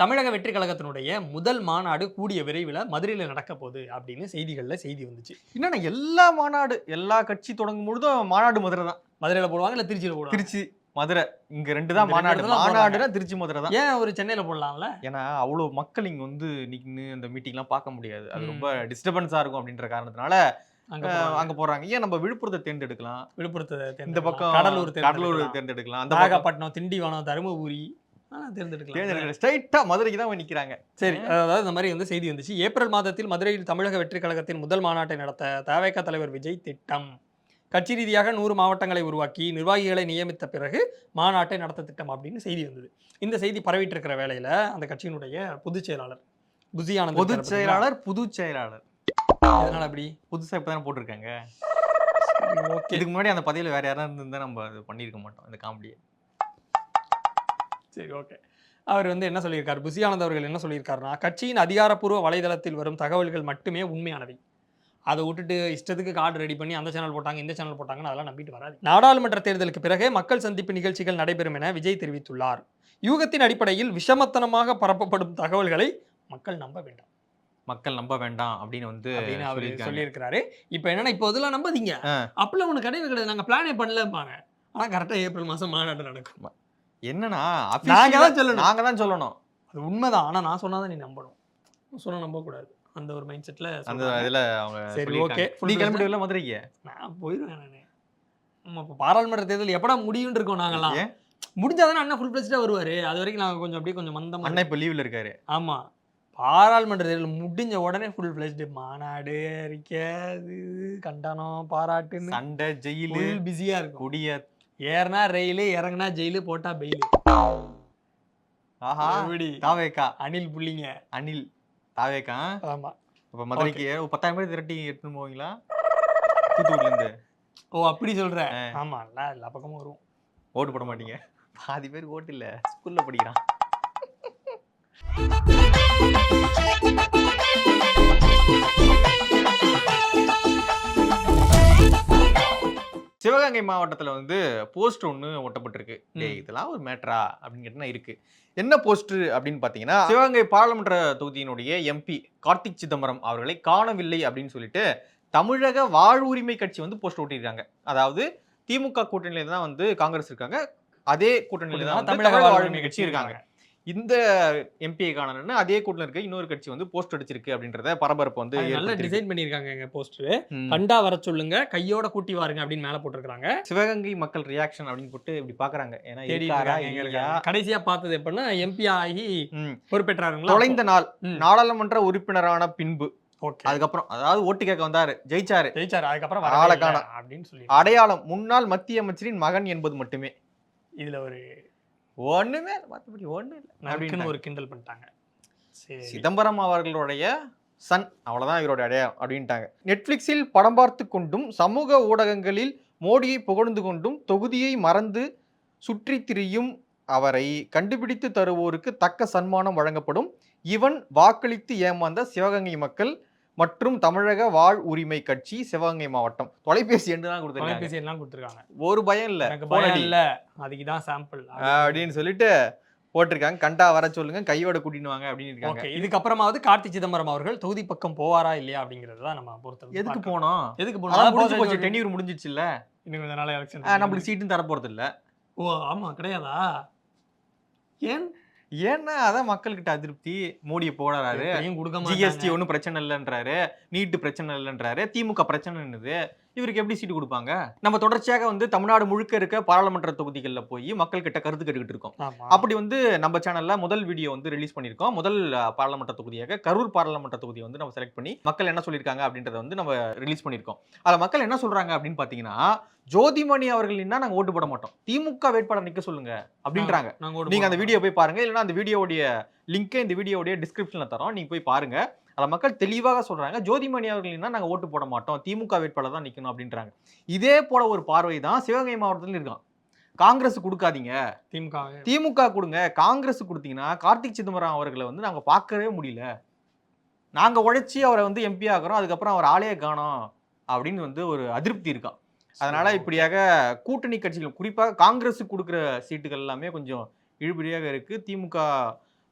தமிழக வெற்றி கழகத்தினுடைய முதல் மாநாடு கூடிய விரைவில் மதுரையில் நடக்க போகுது அப்படின்னு செய்திகளில் செய்தி வந்துச்சு. என்னன்னா எல்லா மாநாடு எல்லா கட்சி தொடங்கும் பொழுதும் மாநாடு மதுரை தான். மதுரையில் போடுவாங்க இல்லை திருச்சியில் போடுவாங்க? திருச்சி மதுரை. இங்க ரெண்டு தான் மாநாடு. மாநாடுனா திருச்சி மதுரை தான். ஏன் ஒரு சென்னையில் போடலாம்ல? ஏன்னா அவ்வளோ மக்கள் இங்க வந்து நின்னு அந்த மீட்டிங்லாம் பார்க்க முடியாது. அது. ரொம்ப டிஸ்டர்பன்ஸா இருக்கும் அப்படின்ற காரணத்தினால அங்கே போறாங்க. ஏன் நம்ம விழுப்புரத்தை தேர்ந்தெடுக்கலாம்? விழுப்புரத்தை இந்த. பக்கம் கடலூர் கடலூர் தேர்ந்தெடுக்கலாம். அந்த நாகப்பட்டினம் திண்டிவனம் தருமபுரி தேர்ந்தெடுக்கலாம் தேர்ந்தெடுக்கலாம் ஸ்ட்ரைட்டா மதுரைக்கு தான் போய் நிக்கிறாங்க. சரி அதாவது இந்த மாதிரி வந்து செய்தி வந்துச்சு. ஏப்ரல் மாதத்தில் மதுரையில் தமிழக வெற்றி கழகத்தின் முதல் மாநாட்டை நடத்த தவேக தலைவர் விஜய் திட்டம். கட்சி ரீதியாக நூறு மாவட்டங்களை உருவாக்கி நிர்வாகிகளை நியமித்த பிறகு மாநாட்டை நடத்த திட்டம் அப்படின்னு செய்தி வந்தது. இந்த செய்தி பரவிட்டு இருக்கிற வேளையில அந்த கட்சியினுடைய பொதுச் செயலாளர் புசி ஆனந்த் பொதுச் செயலாளர் புது செயலாளர்? இதனால அப்படி? புதுசா இப்பதானே போட்டிருக்காங்க. ஓகே. இதுக்கு முன்னாடி அந்த பதவியில வேற யாராவது இருந்திருந்தா நம்ம பண்ணியிருக்க மாட்டோம் இந்த காமெடியை சரி ஓகே அவர் வந்து என்ன சொல்லியிருக்காரு? புசி ஆனந்த் அவர்கள் என்ன சொல்லியிருக்காருன்னா கட்சியின் அதிகாரப்பூர்வ வலைதளத்தில் வரும் தகவல்கள் மட்டுமே உண்மையானவை. அதை விட்டுட்டு இஷ்டத்துக்கு கார்டு ரெடி பண்ணி அந்த சேனல் போட்டாங்க இந்த சேனல் போட்டாங்கன்னு அதெல்லாம் நம்பிட்டு வராது. நாடாளுமன்ற தேர்தலுக்கு பிறகு மக்கள் சந்திப்பு நிகழ்ச்சிகள் நடைபெறும் என விஜய் தெரிவித்துள்ளார். யூகத்தின் அடிப்படையில் விஷமத்தனமாக பரப்பப்படும் தகவல்களை மக்கள் நம்ப வேண்டாம். மக்கள் நம்ப வேண்டாம் அப்படின்னு வந்து அவர். சொல்லியிருக்கிறாரு. இப்போ என்னன்னா இப்போ இதெல்லாம் நம்பாதீங்க. அப்பெல்லாம் ஒன்று கிடையவே கிடையாது. நாங்கள் பிளானே பண்ணலப்பாங்க ஆனால் கரெக்டாக ஏப்ரல் மாதம் மாநாடு நடக்கும். என்னன்னா நாங்க தான் சொல்லணும். நாங்க தான் சொல்லணும். அது உண்மைதான். ஆனால் நான் சொன்னாதான் நீ நம்பணும். சொன்னா நம்பக்கூடாது. அந்த ஒரு மைண்ட் செட்டில் அந்த இதுல அவங்க சரி. Full நீ? கிளம்பிடுவில்ல மதுரைக்கு? நான் போயிடுவேன் நான். நம்ம இப்போ பாராளுமன்ற தேர்தல் எப்படா முடியும்னு இருக்கோம் நாங்கெல்லாம்? ஏன்? முடிஞ்சாதானே அண்ணன் ஃபுல் ஃபிளெஜ்டாக வருவார். அது வரைக்கும் நாங்கள் கொஞ்சம் அப்படியே கொஞ்சம் மந்தமாக அண்ணா இப்ப லீவ்ல இருக்காரு. ஆமாம் பாராளுமன்ற தேர்தல் முடிஞ்ச உடனே ஃபுல் ஃபிளெஜ்டு மாநாடு அறிக்கை அது கண்டனம் பாராட்டுன்னு. சண்டை ஜெயிலு பிஸியாக இருக்கும். குடிய ஏறினா ரயிலு இறங்குனா ஜெயிலு போட்டா பெயிலு ஆஹா எப்படி? தாவேக்கா. அனில் புள்ளிங்க. அனில் தாவேக்கா. ஆமா. இப்ப மதுரைக்கு ஒரு பத்தாயிரம் பேர் திரட்டி எடுத்துன்னு போவீங்களா? தூத்துக்குடில இருந்து ஓ அப்படி சொல்ற. ஆமா எல்லா எல்லா பக்கமும் வரும். ஓட்டு போட மாட்டீங்க. பாதி பேர் ஓட்டு இல்ல. ஸ்கூல்ல படிக்கிறான். சிவகங்கை மாவட்டத்துல வந்து போஸ்ட் ஒன்று ஒட்டப்பட்டிருக்கு. டேய். இதெல்லாம் ஒரு மேட்ரா அப்படின்னு கேட்டா இருக்கு. என்ன போஸ்ட் அப்படின்னு பாத்தீங்கன்னா சிவகங்கை பாராளுமன்ற தொகுதியினுடைய எம்பி கார்த்திக் சிதம்பரம் அவர்களை காணவில்லை அப்படின்னு சொல்லிட்டு தமிழக வாழ்வுரிமை கட்சி வந்து போஸ்ட் ஒட்டியிருக்காங்க. அதாவது திமுக கூட்டணியில தான் வந்து காங்கிரஸ் இருக்காங்க. அதே கூட்டணியில தான் தமிழக வாழ்வுரிமை கட்சி இருக்காங்க. இந்த எம்பியை காணலன்னு அதே கூட்டணியில் இருக்க இன்னொரு கட்சி வந்து போஸ்ட் அடிச்சிருக்கு அப்படின்றத பரபரப்பு வந்து நல்லா. டிசைன் பண்ணியிருக்காங்க எங்க போஸ்டர். கண்டா வர சொல்லுங்க கையோட கூட்டி வாருங்க அப்படின்னு மேல போட்டிருக்காங்க சிவகங்கை மக்கள் ரியாக்ஷன் அப்படின்னு போட்டு இப்படி பாக்குறாங்க ஏன்னா. கடைசியா பார்த்தது எப்படின்னா எம்பி ஆகி. பொறுப்பேற்றாருங்களா தொலைந்த நாள். நாடாளுமன்ற உறுப்பினரான பின்பு அதுக்கப்புறம் அதாவது ஓட்டு கேட்க வந்தாரு ஜெயிச்சாரு ஜெயிச்சாரு அதுக்கப்புறம் ஆளை காணோம். அப்படின்னு சொல்லி அடையாளம் முன்னாள் மத்திய அமைச்சரின் மகன் என்பது மட்டுமே இதுல ஒரு ஒண்ணுமே இல்ல, மத்தபடி ஒண்ணு இல்ல. அப்படின்ட்டாங்க. ஒரு கிண்டல் பண்ணிட்டாங்க. சிதம்பரம் அவர்களுடைய சன் அவ்வளவுதான் இவரோட அடையாளம் அப்படின்ட்டாங்க. நெட்ஃபிளிக்ஸில் படம் பார்த்து கொண்டும் சமூக ஊடகங்களில் மோடியை புகழ்ந்து கொண்டும் தொகுதியை மறந்து சுற்றித் திரியும் அவரை கண்டுபிடித்து தருவோருக்கு தக்க சன்மானம் வழங்கப்படும். இவன் வாக்களித்து ஏமாந்த சிவகங்கை மக்கள் மற்றும் தமிழக வாழ் உரிமை கட்சி சிவகங்கை மாவட்டம். தொலைபேசி எண் தான் கொடுத்துருக்காங்க. தொலைபேசி எல்லாம் கொடுத்துருக்காங்க. ஒரு பயம் இல்ல. எனக்கு பயம். இல்ல. அதுக்கு தான் சாம்பிள் அப்படின்னு சொல்லிட்டு போட்டிருக்காங்க. கண்டா வர சொல்லுங்க. கையோட கூட்டின்னு வாங்க அப்படின்னு இருக்காங்க. இதுக்கப்புறமாவது கார்த்தி சிதம்பரம் அவர்கள் தொகுதி பக்கம் போவாரா இல்லையா அப்படிங்கிறது தான் நம்ம பொறுத்தது எதுக்கு. போனோம்? எதுக்கு அதான் முடிஞ்சு போனோம் போச்சு. டென்யூர் முடிஞ்சிச்சு இல்ல இன்னும் கொஞ்ச நாள் எலெக்ஷன் நம்மளுக்கு சீட்டும் தர போறது இல்ல ஓ ஆமா கிடையாதா? ஏன்? ஏன்னா அதான் மக்கள்கிட்ட அதிருப்தி. மோடியை கொடுக்க ஜிஎஸ்டி ஒன்றும் பிரச்சனை இல்லைன்றாரு. நீட்டு பிரச்சனை இல்லைன்றாரு. திமுக பிரச்சனை என்னது இவருக்கு எப்படி சீட்டு கொடுப்பாங்க? நம்ம தொடர்ச்சியாக வந்து தமிழ்நாடு முழுக்க இருக்க பாராளுமன்ற தொகுதிகளில் போய் மக்கள் கிட்ட கருத்து கேட்டுக்கிட்டு இருக்கோம். அப்படி வந்து நம்ம சேனல்ல முதல் வீடியோ வந்து ரிலீஸ் பண்ணியிருக்கோம். முதல் பாராளுமன்ற தொகுதியாக கரூர் பாராளுமன்ற தொகுதியை வந்து நம்ம செலக்ட் பண்ணி மக்கள் என்ன சொல்லியிருக்காங்க அப்படின்றத வந்து நம்ம ரிலீஸ் பண்ணியிருக்கோம். அதில் மக்கள் என்ன சொல்றாங்க அப்படின்னு பார்த்தீங்கன்னா ஜோதிமணி அவர்கள் நின்னா நாங்கள் ஓட்டு போட மாட்டோம். திமுக வேட்பாளர் நிக்க சொல்லுங்க அப்படின்றாங்க. நாங்க அந்த. வீடியோ போய் பாருங்க. இல்லைன்னா அந்த வீடியோவுடைய லிங்கை இந்த வீடியோவுடைய டிஸ்கிரிப்ஷன்ல தரோம். நீங்க போய் பாருங்க. அதில் மக்கள் தெளிவாக சொல்றாங்க. ஜோதிமணி அவர்கள் நின்னா நாங்கள் ஓட்டு போட மாட்டோம். திமுக வேட்பாளர் தான் நிக்கணும் அப்படின்றாங்க. இதே போல ஒரு பார்வை தான் சிவகங்கை மாவட்டத்தில் இருக்கான். காங்கிரஸ் கொடுக்காதீங்க. திமுக திமுக கொடுங்க. காங்கிரஸ் கொடுத்தீங்கன்னா கார்த்திக் சிதம்பரம் அவர்களை வந்து நாங்க பார்க்கவே முடியல. நாங்க உழைச்சி அவரை வந்து எம்பி ஆக்குறோம். அதுக்கப்புறம் அவர் ஆளே காணோம் அப்படின்னு வந்து ஒரு அதிருப்தி இருக்கான். அதனால இப்படியாக கூட்டணி கட்சிகள் குறிப்பாக காங்கிரஸ் கொடுக்குற சீட்டுகள் எல்லாமே கொஞ்சம் இழுபடியாக இருக்கு. திமுக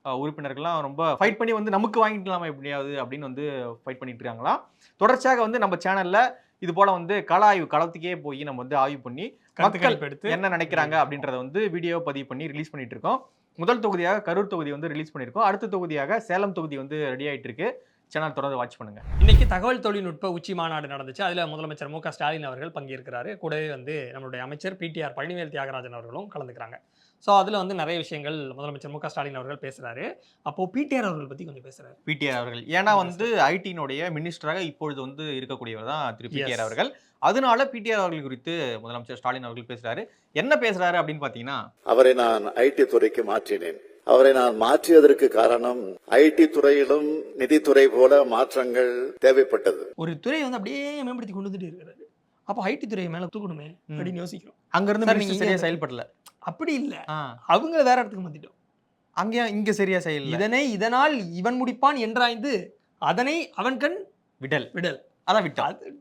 உறுப்பினர்கள்லாம் ரொம்ப ஃபைட் பண்ணி வந்து நமக்கு வாங்கிக்கலாமா எப்படியாவது அப்படின்னு வந்து ஃபைட் பண்ணிட்டு இருக்காங்களாம் தொடர்ச்சியாக வந்து நம்ம சேனல்ல இது போல வந்து கள ஆய்வு களத்துக்கே போய் நம்ம வந்து ஆய்வு பண்ணி கருத்துக்கள் எடுத்து என்ன நினைக்கிறாங்க அப்படின்றத வந்து வீடியோ பதிவு பண்ணி ரிலீஸ் பண்ணிட்டு இருக்கோம் முதல் தொகுதியாக கரூர் தொகுதி வந்து ரிலீஸ் பண்ணியிருக்கோம். அடுத்த தொகுதியாக சேலம் தொகுதி வந்து ரெடி ஆயிட்டு இருக்கு சேனல் தொடர்ந்து வாட்ச் பண்ணுங்க. இன்னைக்கு தகவல் தொழில்நுட்ப உச்சி மாநாடு நடந்துச்சு. அதுல முதலமைச்சர் மு க ஸ்டாலின் அவர்கள் பங்கேற்கிறாரு. கூடவே வந்து நம்மளுடைய அமைச்சர் பிடிஆர் பழனிவேல் தியாகராஜன் அவர்களும் கலந்துக்கிறாங்க. ஸோ அதுல வந்து நிறைய விஷயங்கள் முதலமைச்சர் மு க ஸ்டாலின் அவர்கள் பேசுறாரு. அப்போ பிடிஆர் அவர்கள் பத்தி கொஞ்சம் பேசுறாரு. பிடிஆர் அவர்கள். ஏன்னா வந்து ஐடியினுடைய மினிஸ்டராக இப்பொழுது வந்து இருக்கக்கூடியவர் தான் திரு பிடிஆர். அவர்கள். அதனால பிடிஆர் அவர்கள் குறித்து முதலமைச்சர் ஸ்டாலின் அவர்கள் பேசுறாரு. என்ன பேசுறாரு அப்படின்னு பாத்தீங்கன்னா அவரை நான் ஐடி துறைக்கு மாற்றினேன். அவரை நான் மாற்றியதற்கு காரணம் ஐடி துறையிலும் நிதித்துறை போல மாற்றங்கள் தேவைப்பட்டது. ஒரு துறையை வந்து அப்படியே மேம்படுத்தி கொண்டு வந்துட்டு இருக்கிறாரு அப்போ ஐடி துறையை மேல தூக்கணுமே அப்படின்னு யோசிக்கிறோம். அங்க இருந்து நீங்க சரியா செயல்படல. அப்படி இல்ல. ஆ, அவங்கள வேற இடத்துக்கு மாத்திட்டோம். அங்க இங்க சரியா செயல்ல இதனை இதனால் இவன் முடிப்பான் என்றாய்ந்து அதனை அவன் கண் விடல். விடல். அதான் விட்டோம். அது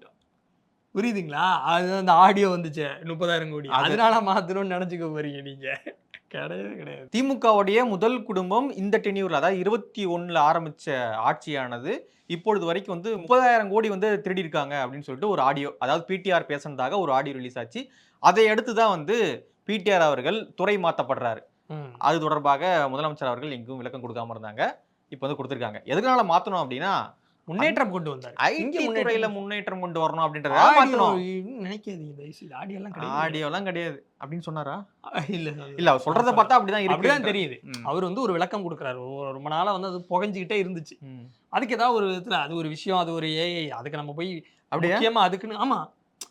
புரியுதுங்களா? அது அந்த ஆடியோ வந்துச்சு முப்பதாயிரம் கோடி. அது- அதனால மாத்தணும்னு நினைச்சுக்க போறீங்க நீங்க. கிடையவே கிடையாது. திமுகவுடைய முதல் குடும்பம் இந்த டென்யூர்ல அதாவது இருபத்தி ஒண்ணுல ஆரம்பிச்ச ஆட்சியானது இப்பொழுது வரைக்கும் வந்து முப்பதாயிரம் கோடி வந்து திருடி இருக்காங்க அப்படின்னு சொல்லிட்டு ஒரு ஆடியோ அதாவது பிடிஆர் பேசுனதாக ஒரு ஆடியோ ரிலீஸ் ஆச்சு. அதை அடுத்து தான் வந்து பிடிஆர் அவர்கள் துறை மாத்தப்படுறாரு. ம். அது தொடர்பாக முதலமைச்சர் அவர்கள் எங்கும் விளக்கம் கொடுக்காம இருந்தாங்க. இப்போ வந்து கொடுத்துருக்காங்க. எதனால மாத்தணும் அப்படின்னா முன்னேற்றம் கொண்டு வந்தாரு. ஐடி துறையில முன்னேற்றம் கொண்டு வரணும் அப்படின்றத ஆடியோ மாத்தணும். நினைக்காதீங்க தயவு செய்து ஆடியோ எல்லாம் கிடையாது. கிடையாது அப்படின்னு சொன்னாரா? இல்ல இல்ல அவர் சொல்றத பார்த்தா அப்படிதான் இருக்கு. அப்படிதான் தெரியுது. அவர் வந்து ஒரு விளக்கம் கொடுக்குறாரு. ரொம்ப நாளா வந்து அது புகஞ்சுக்கிட்டே இருந்துச்சு. அதுக்கு ஏதாவது ஒரு விதத்துல அது ஒரு விஷயம் அது ஒரு ஏஐ அதுக்கு நம்ம போய் அப்படியா? முக்கியமா அதுக்குன்னு ஆமா.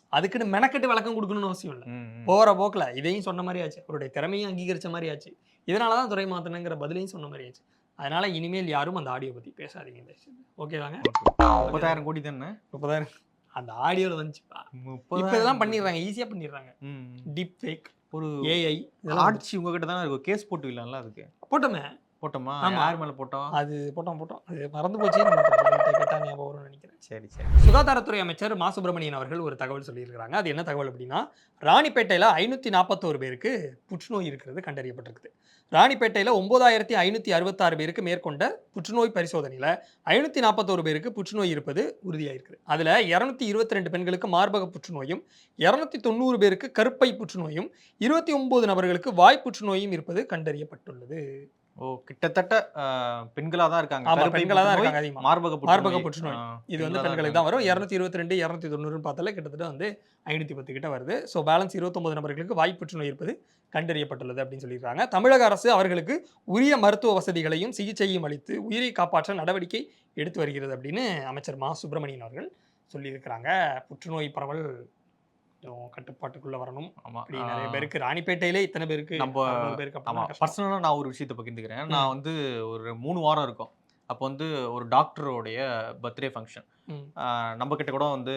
அதுக்குன்னு மெனக்கெட்டு விளக்கம் கொடுக்கணும்னு அவசியம் இல்லை. போற போக்குல இதையும் சொன்ன மாதிரி ஆச்சு. அவருடைய திறமையும் அங்கீகரிச்ச மாதிரி ஆச்சு. இதனாலதான் துறை மாத்தணுங்கிற பதிலையும் சொன்ன மாதிரி ஆச்சு. அதனால இனிமேல் யாரும் அந்த ஆடியோ பத்தி பேசாதீங்க தயவு செய்து. ஓகேவாங்க முப்பதாயிரம் கோடி தானே? முப்பதாயிரம். அந்த ஆடியோல வந்துச்சுப்பா. இப்ப இதெல்லாம். பண்ணிடுறாங்க ஈஸியா பண்ணிடுறாங்க. டிப் ஃபேக் ஒரு ஏஐ இதெல்லாம் ஆட்சி உங்ககிட்ட தானே இருக்கும்? கேஸ் போட்டு இல்லைல்ல அதுக்கு. போட்டோமே. போட்டோமா. யார் மேல போட்டோம்? அது போட்டோம் போட்டோம். அது மறந்து போச்சு. நம்ம கேட்டா ஞாபகம் வரும்னு நினைக்கிறேன். சரி சரி. சுகாதாரத்துறை அமைச்சர் மா. சுப்பிரமணியன் அவர்கள் ஒரு தகவல் சொல்லியிருக்கிறாங்க. அது என்ன தகவல் அப்படின்னா ராணிப்பேட்டையில் ஐநூற்றி நாற்பத்தோரு பேருக்கு புற்றுநோய் இருக்கிறது கண்டறியப்பட்டிருக்குது. ராணிப்பேட்டையில் ஒன்பதாயிரத்தி ஐநூற்றி அறுபத்தாறு பேருக்கு மேற்கொண்ட புற்றுநோய் பரிசோதனையில் ஐநூற்றி நாற்பத்தோரு பேருக்கு புற்றுநோய் இருப்பது உறுதியாயிருக்குது. அதில் இரநூத்தி இருபத்தி ரெண்டு பெண்களுக்கு மார்பக புற்றுநோயும் இரநூத்தி தொண்ணூறு பேருக்கு கருப்பை புற்றுநோயும் இருபத்தி ஒன்பது நபர்களுக்கு வாய் புற்றுநோயும் இருப்பது கண்டறியப்பட்டுள்ளது. ஓ கிட்டத்தட்ட ஆஹ், பெண்களா தான் இருக்காங்க. ஆமா கருப்பை பெண்களாக தான் இருக்காங்க அதிகமாக மார்பக மார்பக புற்றுநோய். இது வந்து பெண்களா பெண்களுக்கு தான் வரும். இரநூத்தி இருபத்தி ரெண்டு இரநூத்தி தொண்ணூறுன்னு பார்த்தாலே கிட்டத்தட்ட வந்து ஐநூற்றி பத்து கிட்ட வருது. ஸோ பேலன்ஸ் இருபத்தொம்பது நபர்களுக்கு வாய் புற்றுநோய் இருப்பது கண்டறியப்பட்டுள்ளது அப்படின்னு சொல்லியிருக்காங்க. தமிழக அரசு அவர்களுக்கு உரிய மருத்துவ வசதிகளையும் சிகிச்சையும் அளித்து உயிரை காப்பாற்ற நடவடிக்கை எடுத்து வருகிறது அப்படின்னு அமைச்சர் மா. சுப்பிரமணியன் அவர்கள் சொல்லியிருக்கிறாங்க. புற்றுநோய் பரவல் கட்டுப்பாட்டுக்குள்ள வரணும். ஆமா நிறைய பேருக்கு ராணிப்பேட்டையிலே இத்தனை பேருக்கு நம்ம- பேருக்கு. பர்சனலாக நான் ஒரு விஷயத்தை பகிர்ந்துக்கிறேன். நான் வந்து ஒரு மூணு வாரம் இருக்கும். அப்போ வந்து ஒரு டாக்டரோடைய பர்த்டே ஃபங்க்ஷன். நம்ம கிட்ட கூட வந்து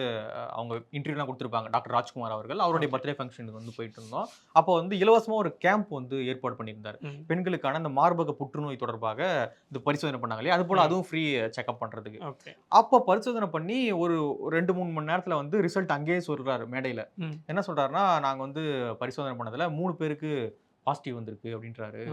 அவங்க இன்டர்வியூலாம் கொடுத்துருப்பாங்க. டாக்டர் ராஜ்குமார் அவர்கள். அவருடைய. பர்த்டே ஃபங்க்ஷனுக்கு வந்து போயிட்டு இருந்தோம். அப்போ வந்து இலவசமா ஒரு கேம்ப் வந்து ஏற்பாடு பண்ணியிருந்தார். பெண்களுக்கான இந்த மார்பக புற்றுநோய் தொடர்பாக இந்த பரிசோதனை பண்ணாங்க இல்லையா? அது போல. அதுவும் ஃப்ரீ செக்அப் பண்றதுக்கு. ஓகே. அப்போ பரிசோதனை பண்ணி ஒரு ரெண்டு மூணு மணி நேரத்துல வந்து ரிசல்ட் அங்கேயே சொல்றாரு மேடையில. என்ன சொல்றாருன்னா நாங்க வந்து பரிசோதனை பண்ணதுல மூணு பேருக்கு பாசிட்டிவ் வந்திருக்கு அப்படின்றாரு.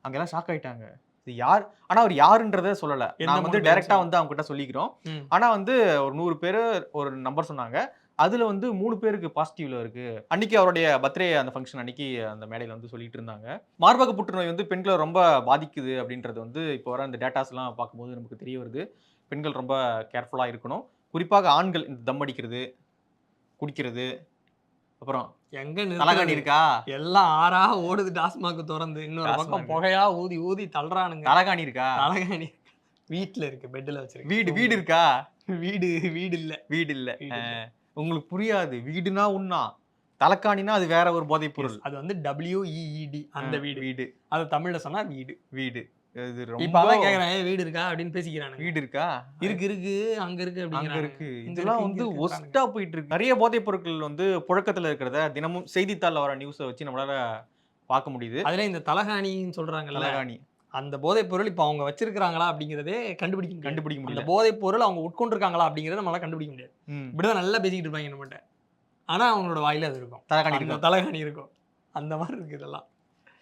அங்கெல்லாம் ஷாக் ஆயிட்டாங்க. இது யார்? ஆனா அவர் யாருன்றத சொல்லல. நான் வந்து டைரக்டா? வந்து அவங்க கிட்ட சொல்லிக்கிறோம். ஆனா வந்து ஒரு நூறு பேர் ஒரு நம்பர் சொன்னாங்க. அதுல வந்து மூணு பேருக்கு பாசிட்டிவ்ல இருக்கு. அன்னைக்கு அவருடைய பர்த்டே அந்த ஃபங்க்ஷன் அன்னைக்கு அந்த மேடையில வந்து சொல்லிட்டு இருந்தாங்க. மார்பக புற்றுநோய் வந்து பெண்களை ரொம்ப பாதிக்குது அப்படின்றது வந்து இப்போ வர அந்த டேட்டாஸ் எல்லாம் பார்க்கும்போது நமக்கு தெரிய வருது. பெண்கள் ரொம்ப கேர்ஃபுல்லா இருக்கணும். குறிப்பாக ஆண்கள் இந்த தம் அடிக்கிறது குடிக்கிறது அப்புறம் எங்க தலகாணி? இருக்கா? எல்லாம் ஆறா ஓடுது டாஸ்மாக் திறந்து. இன்னொரு பக்கம். புகையா ஊதி ஊதி தள்ளுறானுங்க. தலகாணி இருக்கா? அழகாணி வீட்ல இருக்கு பெட்ல வச்சிருக்கு. வீடு வீடு இருக்கா? வீடு வீடு இல்ல. வீடு இல்ல. உங்களுக்கு புரியாது. வீடுனா உண்ணா. தலக்காணினா அது வேற ஒரு போதைப் பொருள். அது வந்து டபிள்யூஇஇடி அந்த அஹ், வீடு. வீடு. அது தமிழ்ல சொன்னா வீடு. வீடு. இது இப்ப ரொம்ப அதான் கேக்குறேன் "ஏய், வீடு இருக்கா? அப்படின்னு பேசிக்கிறானுங்க. வீடு இருக்கா? இருக்கு இருக்கு அங்க இருக்கு அங்க அப்படிங்கிறாங்க இருக்கு. இதெல்லாம் வந்து. ஒஸ்டா போயிட்டு இருக்கு நிறைய போதைப் பொருட்கள் வந்து புழக்கத்துல இருக்கிறத தினமும் செய்தித்தாள்ல வர நியூஸை வச்சு நம்மளால பார்க்க முடியுது. அதுல இந்த தலகாணின்னு சொல்றாங்கல்ல தலகாணி. அந்த போதைப் பொருள் இப்ப அவங்க வச்சிருக்காங்களா அப்படிங்கறதே கண்டுபிடிக்க முடியாது. கண்டுபிடிக்க அந்த முடியல போதைப் பொருள் அவங்க உட்கொண்டிருக்காங்களா அப்படிங்கறத நம்மளால கண்டுபிடிக்க முடியாது. இப்படிதான் நல்லா பேசிக்கிட்டு இருப்பாங்க நம்மகிட்ட. ஆனா அவங்களோட வாயில அது இருக்கும். தலகாணி அந்த இருக்கா தலகாணி இருக்கும். அந்த மாதிரி இருக்கு இதெல்லாம்.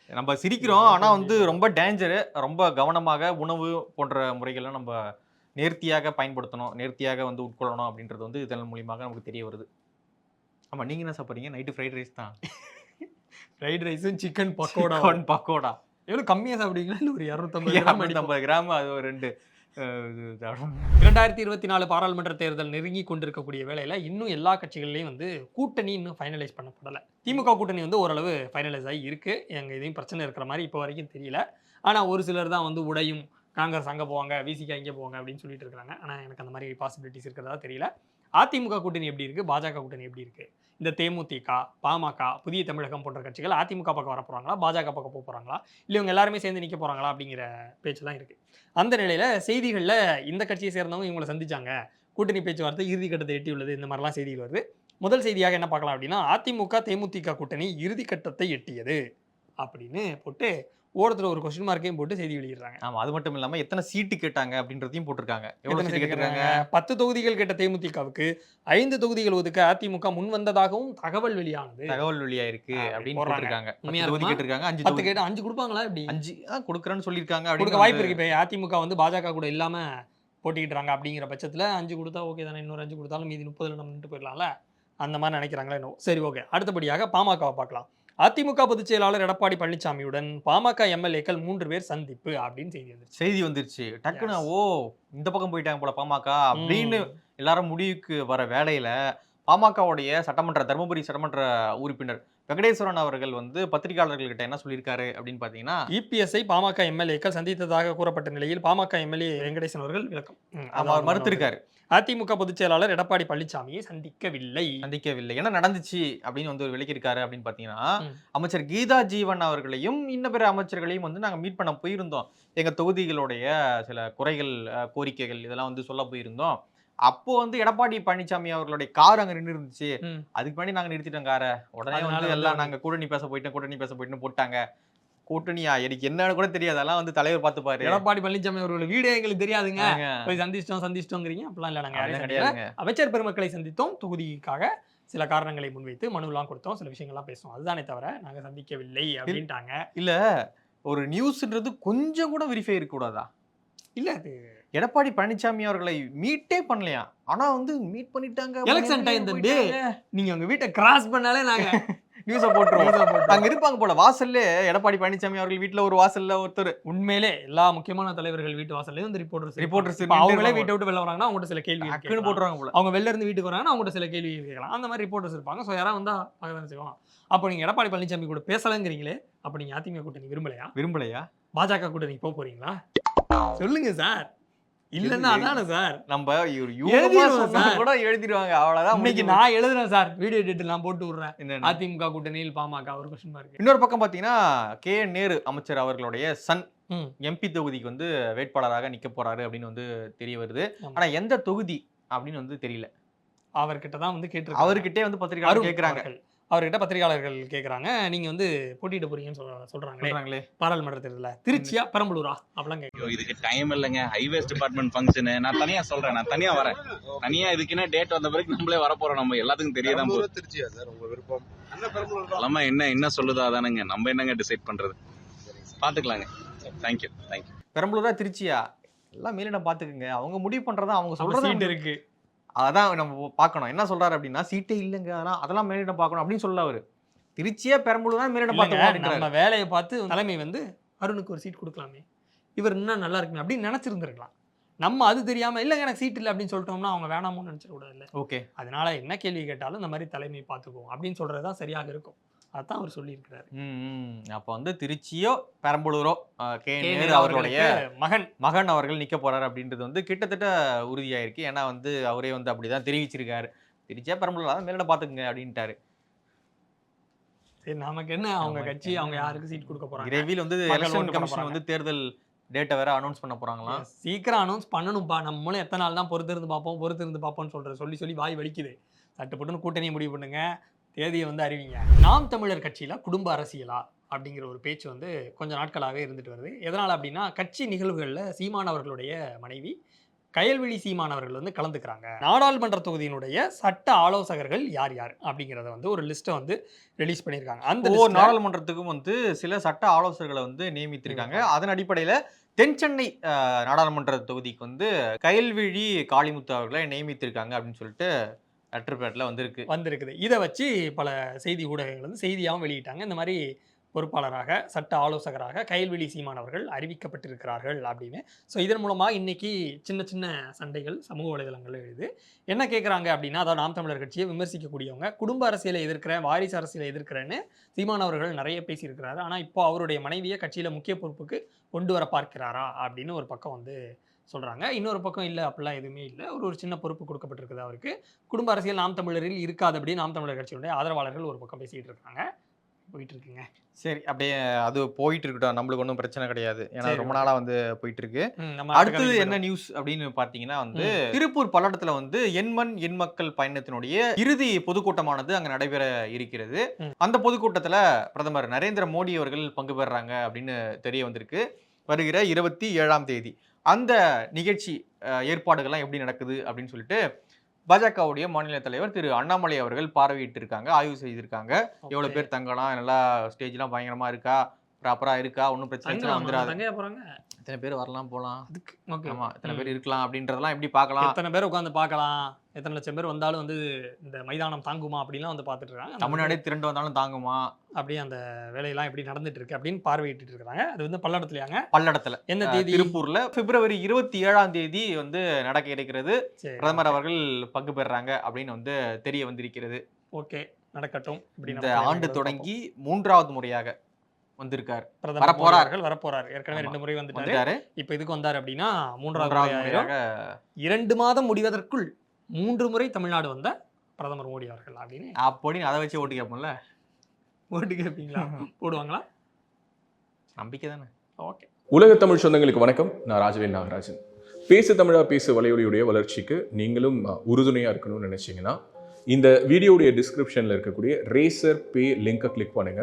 நம்ம சிரிக்கிறோம் ஆனா வந்து ரொம்ப டேஞ்சரு ரொம்ப கவனமாக உணவு போன்ற முறைகள்லாம் நம்ம நேர்த்தியாக பயன்படுத்தணும் நேர்த்தியாக வந்து உட்கொள்ளணும் அப்படின்றது வந்து இதன் மூலியமாக நமக்கு தெரிய வருது. ஆமா நீங்க என்ன சாப்பிட்றீங்க? நைட்டு ஃப்ரைட் ரைஸ் தான். ஃப்ரைட் ரைஸும் சிக்கன் பக்கோடா. பக்கோடா. எவ்வளவு கம்மியா சாப்பிடுவீங்களா? இல்லை ஒரு இரநூத்தம்பது கிராம். ஐம்பது கிராம் அது ஒரு ரெண்டு. இரண்டாயிரத்தி இருபத்தி நாலு பாராளுமன்ற தேர்தல் நெருங்கி கொண்டிருக்கக்கூடிய வேலையில் இன்னும் எல்லா கட்சிகள்லையும் வந்து கூட்டணி இன்னும் ஃபைனலைஸ் பண்ணப்படலை. திமுக கூட்டணி வந்து ஓரளவு ஃபைனலைஸ் ஆகி இருக்குது எங்கள் இதையும் பிரச்சனை இருக்கிற மாதிரி இப்போ வரைக்கும் தெரியல. ஆனால் ஒரு சிலர் தான் வந்து உடையும் காங்கிரஸ் அங்கே போவாங்க விசிக்கு இங்கே போவாங்க அப்படின்னு சொல்லிட்டு இருக்கிறாங்க. ஆனால் எனக்கு அந்த மாதிரி பாசிபிலிட்டிஸ் இருக்கிறதா தெரியல. அதிமுக கூட்டணி எப்படி இருக்குது பாஜக கூட்டணி எப்படி இருக்குது இந்த தேமுதிக பாமக புதிய தமிழகம் போன்ற கட்சிகள் அதிமுக பக்கம் வர போகிறாங்களா பாஜக பக்கம் போக போகிறாங்களா இல்லை இவங்க எல்லாருமே சேர்ந்து நிற்க போகிறாங்களா அப்படிங்கிற பேச்சு தான் இருக்குது அந்த நிலையில் செய்திகளில் இந்த கட்சியை சேர்ந்தவங்க இவங்களை சந்திச்சாங்க. கூட்டணி பேச்சுவார்த்தை இறுதி கட்டத்தை எட்டியுள்ளது இந்த மாதிரிலாம் செய்திகள் வருது. முதல் செய்தியாக என்ன பார்க்கலாம் அப்படின்னா அதிமுக தேமுதிக கூட்டணி இறுதி கட்டத்தை எட்டியது அப்படின்னு போட்டு ஓரத்தில் ஒரு கொஸ்டின் மார்க்கையும் போட்டு செய்தி வெளியிடுறாங்க. ஆமா அது மட்டும் இல்லாம எத்தனை சீட்டு கேட்டாங்க அப்படின்றதையும் போட்டிருக்காங்க. சீட்டு சீட்டு கேட்டிருக்காங்க? பத்து தொகுதிகள் கேட்ட தேமுதிகவுக்கு ஐந்து தொகுதிகள் ஒதுக்க அதிமுக முன் வந்ததாகவும் தகவல் வெளியானது. தகவல் வெளியா இருக்கு அப்படின்னு. போட்டிருக்காங்க. தொகுதி? கேட்டிருக்காங்க அஞ்சு பத்து கேட்டு அஞ்சு கொடுப்பாங்களா இப்படி அஞ்சு ஆ கொடுக்குறேன்னு சொல்லியிருக்காங்க கொடுக்க வாய்ப்பு இருக்கு. இப்போ அதிமுக வந்து பாஜக கூட இல்லாம போட்டிக்கிட்டுறாங்க அப்படிங்கிற பட்சத்துல அஞ்சு கொடுத்தா ஓகே தானே இன்னொரு அஞ்சு கொடுத்தாலும் மீதி முப்பதுல நம்ம நின்று போயிடலாம்ல? அந்த மாதிரி நினைக்கிறாங்களா சரி ஓகே அடுத்தபடியாக பாமகவை பார்க்கலாம். அதிமுக பொதுச் செயலாளர் எடப்பாடி பழனிசாமியுடன் பாமக எம்எல்ஏக்கள் மூன்று பேர் சந்திப்பு அப்படின்னு செய்தி வந்துருச்சு செய்தி வந்துருச்சு டக்குன்னு. ஓ இந்த பக்கம் போயிட்டாங்க போல பாமக அப்படின்னு. எல்லாரும் முடிவுக்கு வர வேலையில பாமகவுடைய சட்டமன்ற தருமபுரி சட்டமன்ற உறுப்பினர் வெங்கடேஸ்வரன் அவர்கள் வந்து பத்திரிகையாளர்கள்கிட்ட என்ன சொல்லியிருக்காரு அப்படின்னு பாத்தீங்கன்னா இபிஎஸ்ஐ பாமக எம்எல்ஏக்கள் சந்தித்ததாக கூறப்பட்ட நிலையில் பாமக எம்எல்ஏ வெங்கடேசன் அவர்கள் விளக்கம். அவர் மறுத்திருக்காரு. அதிமுக பொதுச் செயலாளர் எடப்பாடி பழனிசாமியை சந்திக்கவில்லை. சந்திக்கவில்லை. என்ன நடந்துச்சு அப்படின்னு வந்து ஒரு விளக்கியிருக்காரு அப்படின்னு பாத்தீங்கன்னா ம். அமைச்சர் கீதா ஜீவன் அவர்களையும் இன்ன பிற அமைச்சர்களையும் வந்து நாங்க மீட் பண்ண போயிருந்தோம். எங்க தொகுதிகளுடைய சில குறைகள் கோரிக்கைகள் இதெல்லாம் வந்து சொல்ல போயிருந்தோம். அப்போ வந்து எடப்பாடி பழனிசாமி அவர்களுடைய கார் அங்க நின்று இருந்துச்சு. அதுக்கு முன்னாடி நாங்க நிறுத்திட்டோம் காரை. உடனே வந்து எல்லாம் நாங்க கூட்டணி பேச போயிட்டோம் கூட்டணி பேச போயிட்டோம் போட்டாங்க. கூட்டணியா? எனக்கு என்னன்னு கூட தெரியாது. அதெல்லாம் வந்து தலைவர் பார்த்துப்பாரு. எடப்பாடி பழனிசாமி அவர்கள் வீடு எங்களுக்கு தெரியாதுங்க. போய் சந்திச்சிட்டோம் சந்திச்சிட்டோங்கிறீங்க. அப்படிலாம் இல்லை நாங்கள். கிடையாதுங்க. அமைச்சர் பெருமக்களை சந்தித்தோம். தொகுதிக்காக சில காரணங்களை முன்வைத்து மனுலாம் கொடுத்தோம். சில விஷயங்கள்லாம் பேசுவோம். அதுதானே தவிர நாங்க சந்திக்கவில்லை அப்படின்ட்டாங்க. இல்ல ஒரு நியூஸ்ன்றது கொஞ்சம் கூட வெரிஃபை இருக்க கூடாதா இல்ல அது எடப்பாடி பழனிசாமி அவர்களை மீட்டே பண்ணலையா? ஆனா வந்து மீட் பண்ணிட்டாங்க time the day. நீங்க உங்க வீட்டை கிராஸ் பண்ணாலே நாங்க நியூஸ போட்டுருவோம். அங்க இருப்பாங்க போல வாசல்ல எடப்பாடி பழனிசாமி அவர்கள் வீட்ல ஒரு வாசல்ல ஒருத்தர். உண்மையிலே எல்லா முக்கியமான தலைவர்கள் வீட்டு வாசல்லையும் இந்த ரிப்போர்ட்டர்ஸ் இப்போ அவங்களே. வீட்டை விட்டு வெளில வராங்கன்னா அவங்ககிட்ட சில கேள்வி டக்குன்னு. போட்டுருவாங்க போல. அவங்க வெளில இருந்து வீட்டுக்கு வராங்கன்னா அவங்ககிட்ட சில கேள்வி கேட்கலாம். அந்த மாதிரி ரிப்போர்ட்டர்ஸ் இருப்பாங்க. ஸோ யாராவது வந்தா பார்க்க தானே செய்வாங்க. அப்போ நீங்க எடப்பாடி பழனிசாமி கூட பேசலங்கிறீங்களே அப்போ நீங்க அதிமுக கூட்டணி விரும்பலையா? விரும்பலையா? பாஜக கூட்டணி போக போறீங்களா? சொல்லுங்க சார். இல்லன்னா அதானே சார்? நம்ம. கூட எழுதிடுவாங்க. அவ்வளவுதான் இன்னைக்கு நான் எழுதுறேன் சார். வீடியோ எடிட் நான் போட்டு விடுறேன். அதிமுக கூட்டணியில் பாமக ஒரு கொஸ்டின் மார்க் இன்னொரு பக்கம் பாத்தீங்கன்னா கே. நேரு அமைச்சர் அவர்களுடைய சன். எம்பி தொகுதிக்கு வந்து வேட்பாளராக நிக்க போறாரு அப்படின்னு வந்து தெரிய வருது. ஆனா எந்த தொகுதி அப்படின்னு வந்து தெரியல. அவர்கிட்ட தான் வந்து கேட்டிருக்காங்க. அவர்கிட்டே வந்து அருண் கேக்குறாங்க. அவர்கிட்ட பத்திரிகையாளர்கள் கேக்குறாங்க. நீங்க வந்து போட்டியிட போறீங்கன்னு சொல்ற சொல்றாங்களே. சொல்றாங்களே. பாராளுமன்ற தேர்தலில். திருச்சியா பெரம்பலூரா? அப்படிலாம் கேட்க ஐயோ இதுக்கு டைம் இல்லைங்க. ஹைவேஸ் டிபார்ட்மெண்ட் ஃபங்க்ஷனு நான் தனியா சொல்றேன். நான் தனியா வரேன். தனியா இதுக்குன்னா டேட் வந்த பிறகு நம்மளே வர போறோம் நம்ம எல்லாத்துக்கும் தெரியதான் போகுது பெரம்பலூர் திருச்சியா சார்? உங்க விருப்பம். என்ன தான். எல்லாமே என்ன என்ன சொல்லுதோ அதானுங்க நம்ம என்னங்க டிசைட் பண்றது? பாத்துக்கலாங்க. தேங்க்யூ தேங்க்யூ பெரம்பலூரா திருச்சியா? எல்லாம் மேலிடம் பாத்துக்குங்க. அவங்க முடிவு பண்றதா அவங்க சொல்றதா சீட் இருக்கு. அதான் நம்ம பார்க்கணும். என்ன சொல்றாரு அப்படின்னா சீட்டே இல்லைங்க. அதெல்லாம் அதெல்லாம் மேலிடம் பார்க்கணும். அப்படின்னு சொல்ல அவரு. திருச்சியா பெரம்பலூர் தான் மேலிடம் இல்லைங்க, பார்த்துக்கணும் நம்ம வேலையை பார்த்து தலைமை வந்து அருணுக்கு ஒரு சீட் கொடுக்கலாமே. இவர் இன்னும் நல்லா இருக்குமே அப்படின்னு நினைச்சிருந்திருக்கலாம். நம்ம அது தெரியாம இல்லைங்க எனக்கு சீட் இல்லை அப்படின்னு சொல்லிட்டோம்னா அவங்க வேணாமோன்னு நினைச்சிடக்கூடாது இல்லை ஓகே. அதனால என்ன கேள்வி கேட்டாலும் இந்த மாதிரி தலைமை பார்த்துக்குவோம். அப்படின்னு சொல்றது தான் சரியாக இருக்கும். அதான் அவர் சொல்லியிருக்கிறாரு. அப்ப வந்து திருச்சியோ பெரம்பலூரோ கே. நேரு அவர்களுடைய மகன். மகன் அவர்கள் நிக்க போறாரு அப்படின்றது வந்து கிட்டத்தட்ட உறுதியாயிருக்கு. ஏன்னா வந்து அவரே வந்து அப்படிதான் தெரிவிச்சிருக்காரு. திருச்சியா பெரம்பலூர் தான் மேலிடம் பாத்துக்குங்க அப்படின்ட்டாரு. சரி நமக்கு என்ன? அவங்க கட்சி அவங்க யாருக்கு சீட் கொடுக்க போறாங்க? விரைவில் வந்து எலெக்ஷன் கமிஷன். வந்து தேர்தல் டேட்டை வேற அனௌன்ஸ் பண்ண போறாங்களாம். Yes, சீக்கிரம் அனௌன்ஸ் பண்ணணும்ப்பா நம்மளும் எத்தனை நாள் தான் பொறுத்து இருந்து பார்ப்போம் பொறுத்து இருந்து பார்ப்போம்னு சொல்ற சொல்லி சொல்லி வாய் வலிக்குது. சட்டுப்பட்டுன்னு கூட்டணியை முடிவு பண்ணுங்க. தேதியை வந்து அறிவிங்க. நாம் தமிழர் கட்சியில குடும்ப அரசியலா? அப்படிங்கிற ஒரு பேச்சு வந்து கொஞ்ச நாட்களாகவே இருந்துட்டு வருது. எதனால் அப்படின்னா கட்சி நிகழ்வுகளில் சீமான் அவர்களுடைய மனைவி கயல்விழி சீமானவர்கள் வந்து கலந்துக்கிறாங்க. நாடாளுமன்ற தொகுதியினுடைய சட்ட ஆலோசகர்கள் யார் யார்? அப்படிங்கிறத வந்து ஒரு லிஸ்ட்டை வந்து ரிலீஸ் பண்ணியிருக்காங்க. அந்த நாடாளுமன்றத்துக்கும் வந்து சில சட்ட ஆலோசகர்களை வந்து நியமித்திருக்காங்க. அதன் அடிப்படையில தென் சென்னை நாடாளுமன்ற தொகுதிக்கு வந்து கயல்விழி காளிமுத்து அவர்களை நியமித்திருக்காங்க அப்படின்னு சொல்லிட்டு லெட்டர் வந்திருக்கு. வந்திருக்குது. இதை வச்சு பல செய்தி ஊடகங்கள் வந்து செய்தியாகவும் வெளியிட்டாங்க. இந்த மாதிரி பொறுப்பாளராக சட்ட ஆலோசகராக கைல்வெளி சீமானவர்கள் அறிவிக்கப்பட்டிருக்கிறார்கள் அப்படின்னு. ஸோ இதன் மூலமாக இன்றைக்கி சின்ன சின்ன சண்டைகள் சமூக வலைதளங்கள் எழுது. என்ன கேட்குறாங்க அப்படின்னா அதாவது நாம் தமிழர் கட்சியை விமர்சிக்கக்கூடியவங்க குடும்ப அரசியலை எதிர்க்கிறேன் வாரிசு அரசியலை எதிர்க்கிறேன்னு சீமானவர்கள் நிறைய பேசியிருக்கிறாரு. ஆனால் இப்போ அவருடைய மனைவியை கட்சியில் முக்கிய பொறுப்புக்கு கொண்டு வர பார்க்கிறாரா அப்படின்னு ஒரு பக்கம் வந்து சொல்கிறாங்க இன்னொரு பக்கம் இல்லை அப்படிலாம் எதுவுமே இல்லை. ஒரு ஒரு சின்ன பொறுப்பு கொடுக்கப்பட்டிருக்குது அவருக்கு. குடும்ப அரசியல் நாம் தமிழரில் இருக்காதபடி நாம் தமிழர் கட்சியுடைய ஆதரவாளர்கள் ஒரு பக்கம் பேசிட்டு இருக்காங்க. போயிட்டு இருக்குங்க சரி அப்படியே அது போயிட்டு இருக்கட்டும். நம்மளுக்கு ஒன்றும் பிரச்சனை கிடையாது. ஏன்னா ரொம்ப okay. நாளா வந்து போயிட்டு இருக்கு அடுத்தது அடுத்த என்ன நியூஸ் அப்படின்னு பாத்தீங்கன்னா வந்து திருப்பூர் பல்லடத்துல வந்து எண்மண் எண் மக்கள் பயணத்தினுடைய இறுதி பொதுக்கூட்டமானது அங்க நடைபெற இருக்கிறது. அந்த பொதுக்கூட்டத்துல பிரதமர் நரேந்திர மோடி அவர்கள் பங்கு பெறுறாங்க அப்படின்னு தெரிய வந்திருக்கு. வருகிற இருபத்தி ஏழாம் தேதி. அந்த நிகழ்ச்சி ஏற்பாடுகள்லாம் எப்படி நடக்குது அப்படின்னு சொல்லிட்டு பாஜகவுடைய மாநில தலைவர் திரு அண்ணாமலை அவர்கள் பார்வையிட்டு இருக்காங்க ஆய்வு செய்திருக்காங்க எவ்வளவு. பேர் தங்கலாம் நல்லா ஸ்டேஜ்லாம் பயங்கரமா இருக்கா ப்ராப்பரா இருக்கா ஒன்றும் பிரச்சனை? வந்துடாது போறாங்க எத்தனை பேர் வரலாம் போலாம்? அதுக்கு ஓகே ஆமா எத்தனை பேர் இருக்கலாம் அப்படின்றதெல்லாம் எப்படி பார்க்கலாம்? எத்தனை பேர் உட்காந்து பார்க்கலாம்? எத்தனை லட்சம் பேர் வந்தாலும் வந்து இந்த மைதானம் தாங்குமா அப்படிலாம் வந்து பார்த்துட்டு இருக்காங்க தமிழ்நாடே திரண்டு வந்தாலும் தாங்குமா? அப்படியே அந்த வேலையெல்லாம் எப்படி நடந்துட்டு இருக்கு அப்படின்னு பார்வையிட்டு இருக்காங்க. அது வந்து பல்லடத்துலயாங்க. பல்லடத்துல. எந்த தேதி? திருப்பூர்ல பிப்ரவரி இருபத்தி ஏழாம் தேதி வந்து நடக்க இருக்கிறது. பிரதமர் அவர்கள் பங்கு பெறுறாங்க அப்படின்னு வந்து தெரிய வந்திருக்கிறது. ஓகே நடக்கட்டும். இந்த ஆண்டு தொடங்கி மூன்றாவது முறையாக. வந்திருக்கார். பிரதமர் வரப்போறார். ஏற்கனவே. ரெண்டு முறை வந்துட்டாரு. இப்போ இதுக்கு வந்தார் அப்படின்னா மூன்றாவது இரண்டு மாதம் முடிவதற்குள் மூன்று முறை தமிழ்நாடு வந்த பிரதமர் மோடி அவர்கள் அப்படின்னு. அப்படின்னு அதை வச்சு ஓட்டு கேட்போம்ல? ஓட்டு கேட்பீங்களா? போடுவாங்களா? நம்பிக்கை தானே. ஓகே. உலக தமிழ் சொந்தங்களுக்கு வணக்கம். நான் ராஜவேல் நாகராஜன். பேசு தமிழா பேசு வலையொலியுடைய வளர்ச்சிக்கு நீங்களும் அஹ், உறுதுணையா இருக்கணும்னு நினைச்சீங்கன்னா இந்த வீடியோடைய டிஸ்கிரிப்ஷனில் இருக்கக்கூடிய ரேசர் பே லிங்கை கிளிக் பண்ணுங்க.